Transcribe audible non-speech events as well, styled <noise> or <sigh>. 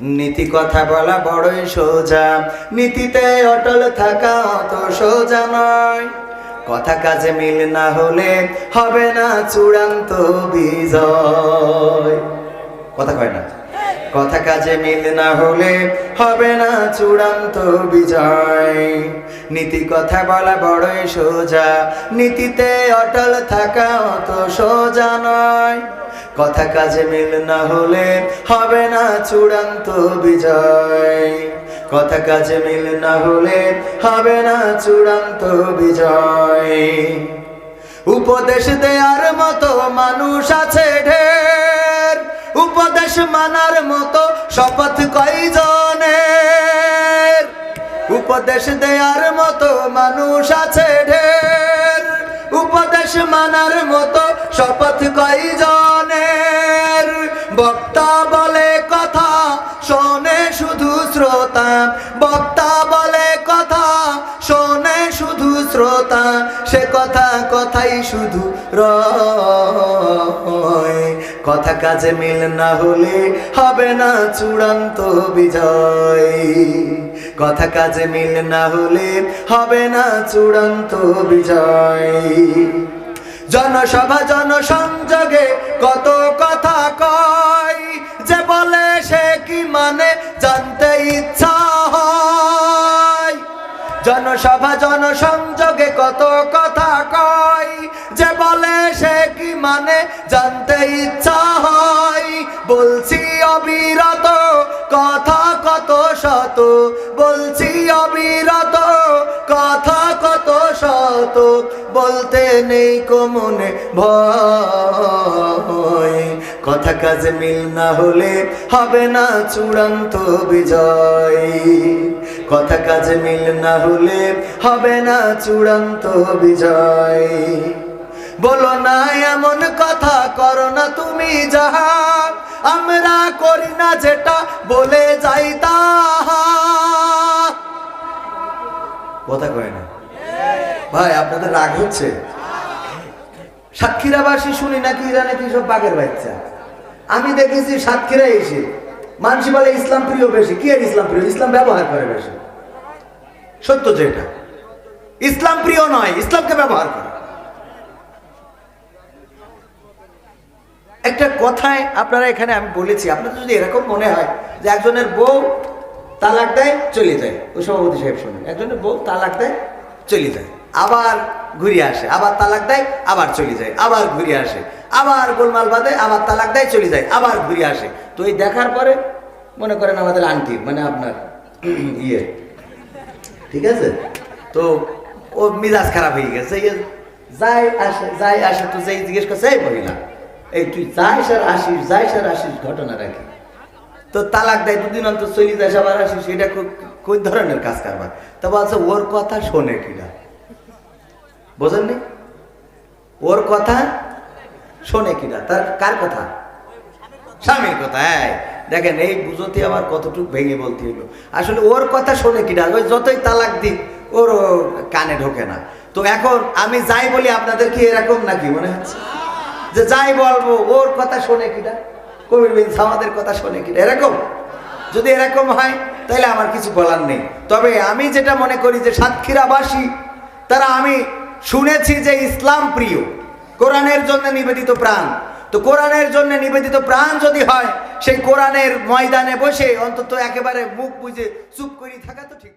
নীতি কথা বলা বড়ই সোজা। নীতিতে অটল থাকা অত সোজা নয়। কথা কাজে মিল না হলে হবে না চূড়ান্ত বিজয়। কথা কয় না? কথা কাজে মিল না হলে হবে না চূড়ান্ত বিজয়। নীতি কথা বলা বড়ই সোজা। নীতিতে অটল থাকা অত সোজা নয়। কথা কাজে মিল না হলে হবে না চূড়ান্ত বিজয়। কথা কাজে মিল না হলে হবে না চূড়ান্ত বিজয়। উপদেশ দেয়ার মতো মানুষ আছে ঢের। উপদেশ মানার মতো শপথ কয়জনের? উপদেশ দেয়ার মতো মানুষ আছে ঢের। উপদেশ মানার মতো শপথ কয়জনের বক্তা বলে কথা শোনে শুধু শ্রোতা। বক্তা বলে কথা শোনে শুধু শ্রোতা। সে কথা কথাই শুধু রয়। কথা কাজে মিল না হলে হবে না চূড়ান্ত বিজয়। কথা কাজে মিল না হলে হবে না চূড়ান্ত বিজয়। জনসভা জনসংযোগে কত কথা কয়? জানতে ইচ্ছা হয়। জনসভা, জনসংযোগে কত কথা কয়। যে বলে সে কি মানে জানতে ইচ্ছা হয়। বলছি অবিরত, কথা কত শত। বলছি বলতে নেই কমনে ভয়। কথা কাজে মিল না হলে হবে না চূড়ান্ত বিজয়। কথা কাজে মিল না হলে হবে না চূড়ান্ত বিজয়। বলো না, এমন কথা করো না তুমি যাহা। আমরা করি না যেটা বলে যাই তাহা। কথা কয় না। ভাই, আপনাদের রাগ হচ্ছে? সাতক্ষীরাবাসী শুনি নাকি এরা নাকি সব বাঘের বাচ্চা? আমি দেখেছি সাতক্ষীরা এসে। মানুষ বলে ইসলাম প্রিয় বেশি। কি আর ইসলাম প্রিয়? ইসলাম ব্যবহার করে বেশি। সত্য যেটা ইসলাম প্রিয় নয়, ইসলামকে ব্যবহার করে। একটা কথায় আপনারা এখানে আমি বলেছি, আপনাদের যদি এরকম মনে হয় যে একজনের বউ তালাক দেয়, চলে যায়। ওই সভাপতি সাহেব শুনুন। একজনের বউ তালাক দেয়, চলে যায়। আবার ঘুরে আসে, আবার তালাক দেয়, আবার চলে যায়, আবার ঘুরে আসে। আবার গোলমাল বাঁধে, আবার তালাক দেয়, চলে যায়, আবার ঘুরে আসে। তো এই দেখার পরে মনে করেন আমাদের আন্টি মানে আপনার <clears throat> ইয়ে। ঠিক আছে? তো ও মিজাজ খারাপ হয়ে গেছে যাই আসে যাই আসে, তো যেই জিজ্ঞেস করছে, এই মহিলা, এই তুই যাইস আর আসিস যাইস আর আসিস ঘটনা রাখি তো তালাক দেয়, দুদিন অন্তর চলে যাস আবার আসিস, এটা কোন ধরনের কাজ কারবার? তা বলছে, ওর কথা শোনে কিনা। বোঝেননি? ওর কথা শোনে কিনা? তার কার কথা? স্বামীর কথা হ্যাঁ দেখেন, এই বুঝতে আমার কতটুকু ভেঙে বলতে হইল। আসলে ওর কথা শোনে কিনা? ওই যতই তালাক দিক, ওর কানে ঢোকে না। তো এখন আমি যাই বলি, আপনাদের কি এরকম নাকি মনে হচ্ছে? যে যাই বলব, ওর কথা শোনে কিনা? কবির বিন আমাদের কথা শোনে কিনা? এরকম? যদি এরকম হয়, তাহলে আমার কিছু বলার নেই। তবে আমি যেটা মনে করি যে সাতক্ষীরাবাসী, তারা আমি শুনেছি যে ইসলাম প্রিয়। কোরআনের জন্য নিবেদিত প্রাণ। তো কোরআনের জন্য নিবেদিত প্রাণ যদি হয়, সেই কোরআনের ময়দানে বসে অন্তত একেবারে মুখ বুঝে চুপ করে থাকা তো ঠিক।